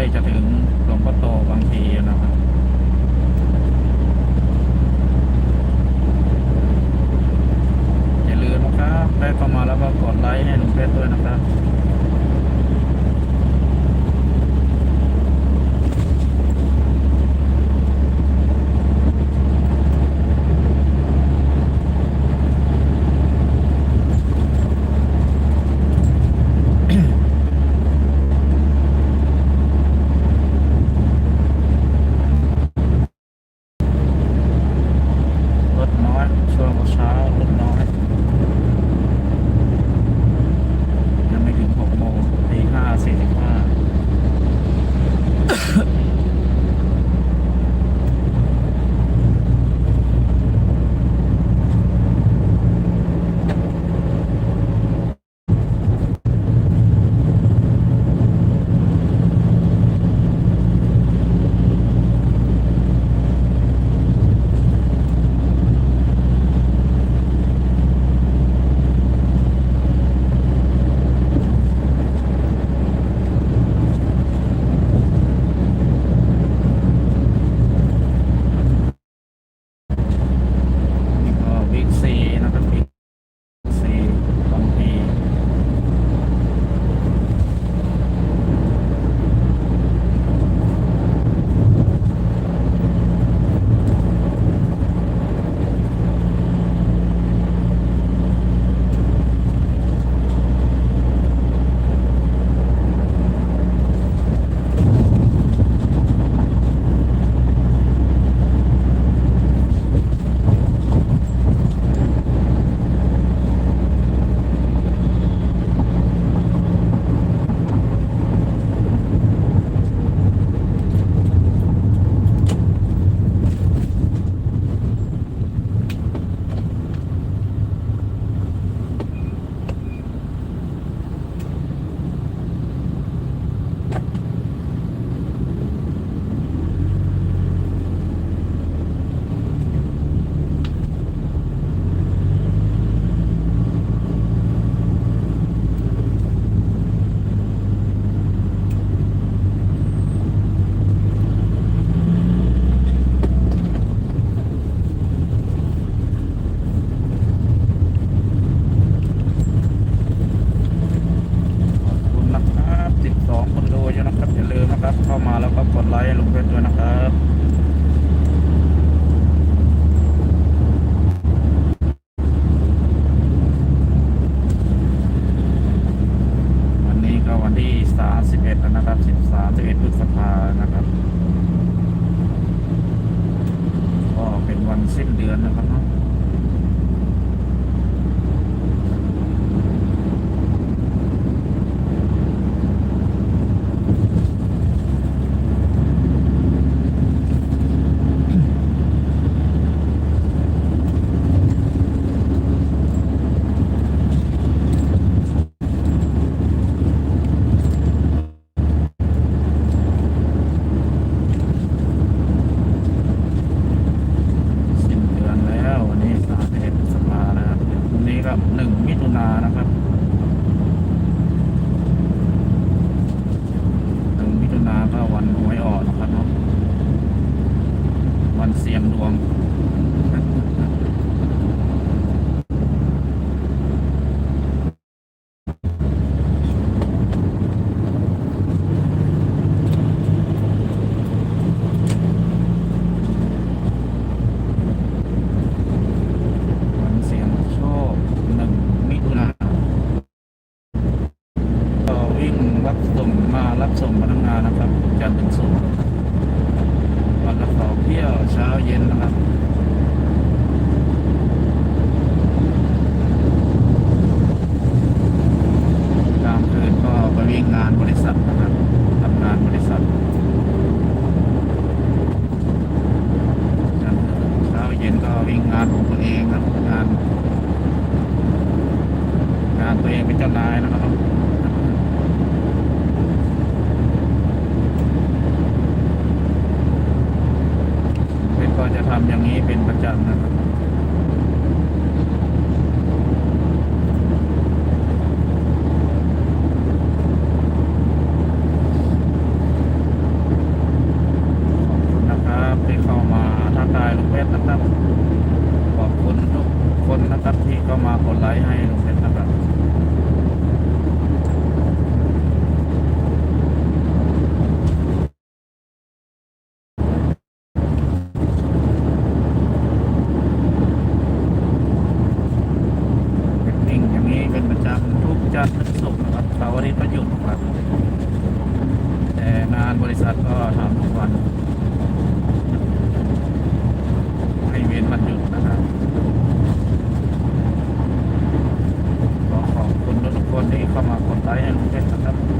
ให้จะถึง 我们 ko eh, sa ipamakuntayan. Okay, tatapos.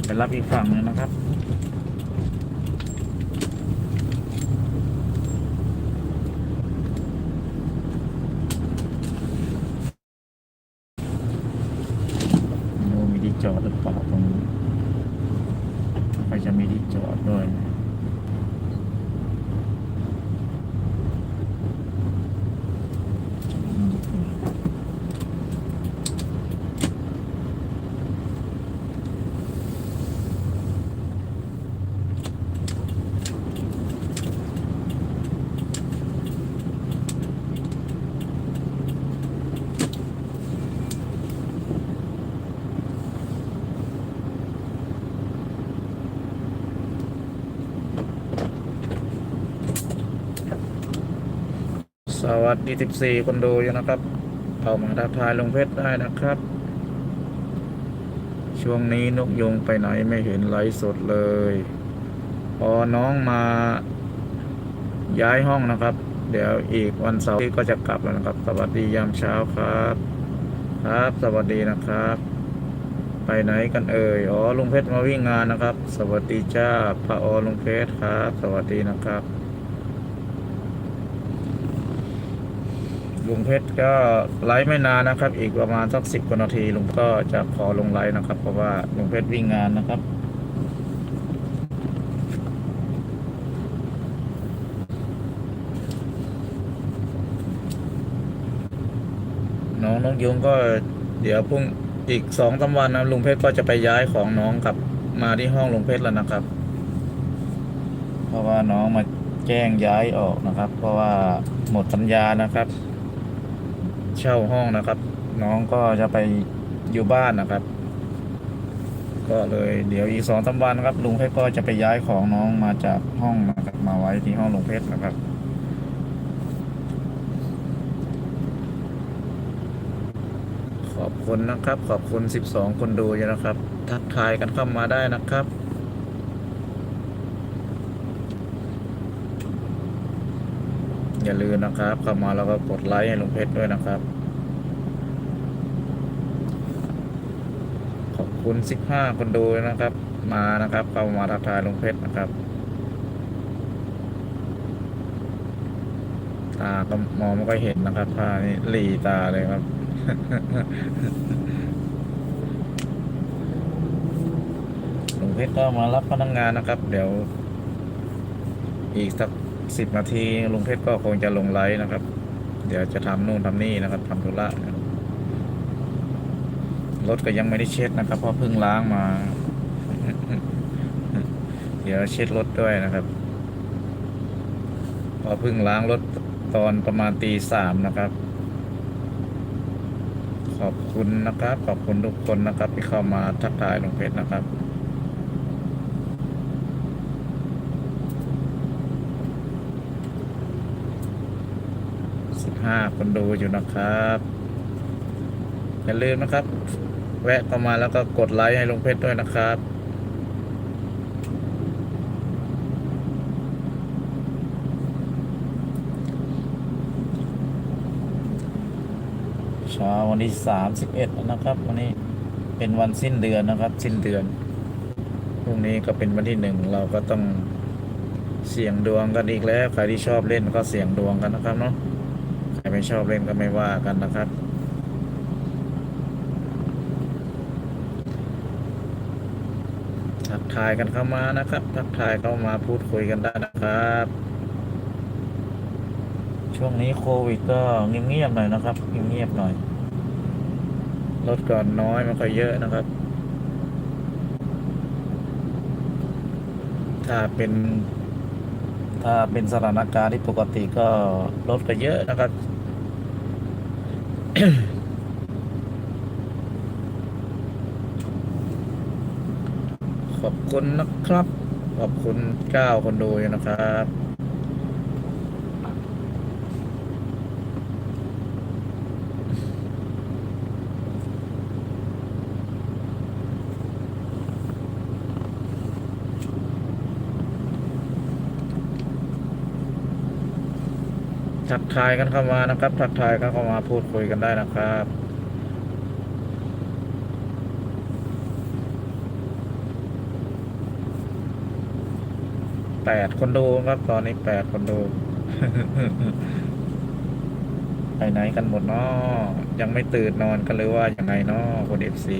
แต่ไปรับอีกฝั่งนึงนะครับ วัสดี14คนดูอยู่นะครับเข้ามาทักทายลงเพชรได้นะครับ ช่วงนี้นกยงไปไหนไม่เห็นไหลสดเลย พอน้องมาย้ายห้องนะครับ เดี๋ยวอีกวันเสาร์ก็จะกลับแล้วนะครับ สวัสดียามเช้าครับ ครับ สวัสดีนะครับ ไปไหนกันเอ่ย อ๋อลุงเพชรมาวิ่งงานนะครับ สวัสดีจ้าพระอ๋อลุงเพชรครับ สวัสดีนะครับ ลุงเพชรก็ไลฟ์ไม่นานนะครับ อีกประมาณสักสิบกว่านาทีลุงก็จะขอลงไลฟ์นะครับ เพราะว่าลุงเพชรวิ่งงานนะครับน้องนกยุงก็เดี๋ยวพรุ่งอีกสองสาวันนะลุงเพชรก็จะไปย้ายของน้องกลับมาที่ห้องลุงเพชรแล้วนะครับ เพราะว่าน้องมาแจ้งย้ายออกนะครับ เพราะว่าหมดสัญญานะครับ เช่าห้องนะครับ น้องก็จะไปอยู่บ้านนะครับ ก็เลยเดี๋ยวอีกสองสาวันครับลุงเพชรก็จะไปย้ายของน้องมาจากห้องนะครับมาไว้ที่ห้องลุงเพชรนะครับขอบคุณนะครับ ขอบคุณ 12 คนดูอยู่นะครับ ทักทายกันเข้ามาได้นะครับ อย่าลืมนะครับ เข้ามาแล้วก็กดไลค์ให้ลุงเพชรด้วยนะครับ ขอบคุณ 15 คนดูนะครับ มานะครับ เข้ามาทักทายลุงเพชรนะครับ ตาก็มองไม่ค่อยเห็นนะครับผ้านี่หลีตาเลยครับลุงเพชรก็มารับพนักงานนะครับ เดี๋ยวอีกสัก สิบนาทีลุงเพชรก็คงจะลงไลฟ์นะครับ เดี๋ยวจะทำนู่นทำนี่นะครับทำธุระรถก็ยังไม่ได้เช็ดนะครับ เพราะเพิ่งล้างมา เดี๋ยวเช็ดรถด้วยนะครับพอเพิ่งล้างรถตอนประมาณตีสามนะครับ ขอบคุณนะครับ ขอบคุณทุกคนนะครับ ที่เข้ามาทักทายลุงเพชรนะครับ ห้าคนดูอยู่นะครับ อย่าลืมนะครับ แวะเข้ามาแล้วก็กดไลค์ให้ลุงเพชรด้วยนะครับเช้าวันที่สามสิบเอ็ดนะครับ วันนี้เป็นวันสิ้นเดือนนะครับ สิ้นเดือนพรุ่งนี้ก็เป็นวันที่หนึ่งเราก็ต้องเสี่ยงดวงกันอีกแล้ว ใครที่ชอบเล่นก็เสี่ยงดวงกันนะครับเนาะ ใครไม่ชอบเล่นก็ไม่ว่ากันนะครับ ทักทายกันเข้ามานะครับ ทักทายเข้ามาพูดคุยกันได้นะครับ ช่วงนี้โควิดก็เงียบๆหน่อยนะครับเงียบๆหน่อยรถก่อนน้อยม่ค่อยเยอะนะครับ ถ้าเป็น ถ้าเป็นสถานการณ์ที่ปกติก็รถก็เยอะนะครับ ขอบคุณนะครับ ขอบคุณเก้าคนดูนะครับ ทักทายกันเข้ามานะครับ ทักทายกันเข้ามาพูดคุยกันได้นะครับแปดคนดูครับ ตอนนี้แปดคนดูไปไหนกันหมดเนาะยังไม่ตื่นนอนกันหรือว่ายังไงเนาะคนเอฟซี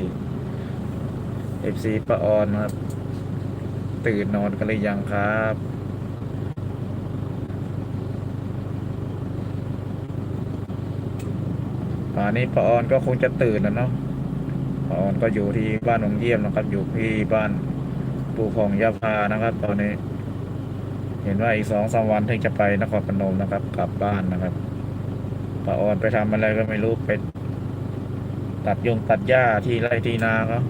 เอฟซีประออนครับ ตื่นนอนกันหรือยังครับ ป่านี้ปะออนก็คงจะตื่นแล้วเนาะปะออนก็อยู่ที่บ้านหนองเยี่ยมนะครับ อยู่ที่บ้านปู่ของยาพานะครับ ตอนนี้ เห็นว่าอีกสองสามวันถึงจะไปนครพนมนะครับ กลับบ้านนะครับปะออนไปทำอะไรก็ไม่รู้ไปตัดยงตัดหญ้าที่ไร่ที่นาเขา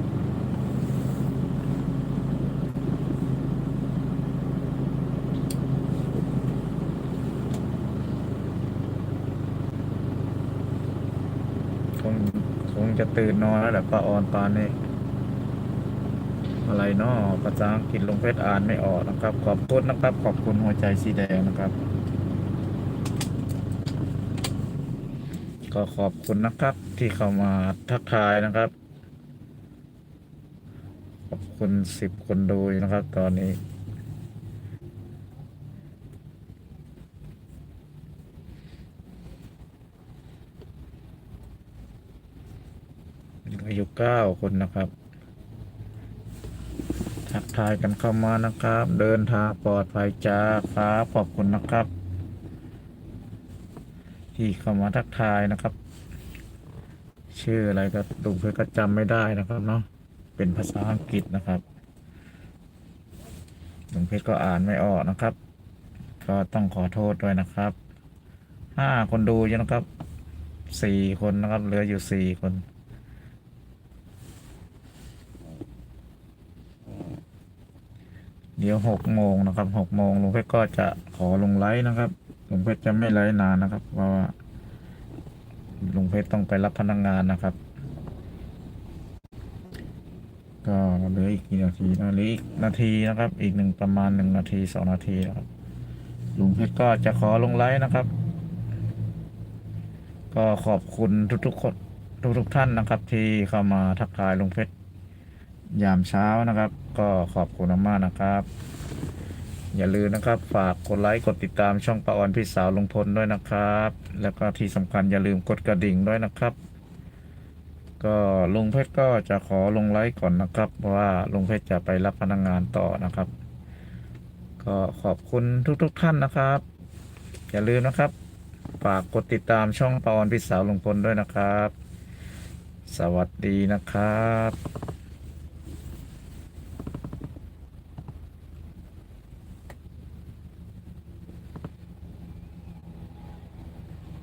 คงคง จะตื่นนอนแล้วแหละป้าออนตอนนี้ อะไรเนาะภาษาอังกฤษลงเพชรอ่านไม่ออกนะครับ ขอบคุณนะครับ ขอบคุณหัวใจสีแดงนะครับ ก็ขอบคุณนะครับ ที่เข้ามาทักทายนะครับ ขอบคุณสิบคนดูนะครับ ตอนนี้ เก้าคนนะครับ ทักทายกันเข้ามานะครับ เดินทางปลอดภัยจ้าครับขอบคุณนะครับ ที่เข้ามาทักทายนะครับ ชื่ออะไรก็ลุงเพื่อก็จำไม่ได้นะครับเนาะเป็นภาษาอังกฤษนะครับลุงเพชรก็อ่านไม่ออกนะครับ ก็ต้องขอโทษด้วยนะครับห้าคนดูอยู่นะครับสี่คนนะครับ เหลืออยู่สี่คน เดี๋ยวหกโมงนะครับหกโมงลุงเพชรก็จะขอลงไลฟ์นะครับลุงเพชรจะไม่ไลฟ์นานนะครับ เพราะว่าลุงเพชรต้องไปรับพนักงานนะครับ ก็เหลืออีกกี่นาทีนะเหลืออีกนาทีนะครับ อีกหนึ่งประมาณหนึ่งนาทีสองนาทีนะครับลุงเพชรก็จะขอลงไลฟ์นะครับ ก็ขอบคุณทุกๆคนทุกๆท่านนะครับ ที่เข้ามาทักทายลุงเพชรยามเช้านะครับ ก็ขอบคุณมากนะครับ อย่าลืมนะครับ ฝากกดไลค์กดติดตามช่องปาออนพี่สาวลุงพลด้วยนะครับ แล้วก็ที่สำคัญอย่าลืมกดกระดิ่งด้วยนะครับ ก็ลุงเพชรก็จะขอลงไลค์ก่อนนะครับเพราะว่าลุงเพชรจะไปรับพนักงานต่อนะครับ ก็ขอบคุณทุกๆท่านนะครับ อย่าลืมนะครับ ฝากกดติดตามช่องปาออนพี่สาวลุงพลด้วยนะครับ สวัสดีนะครับ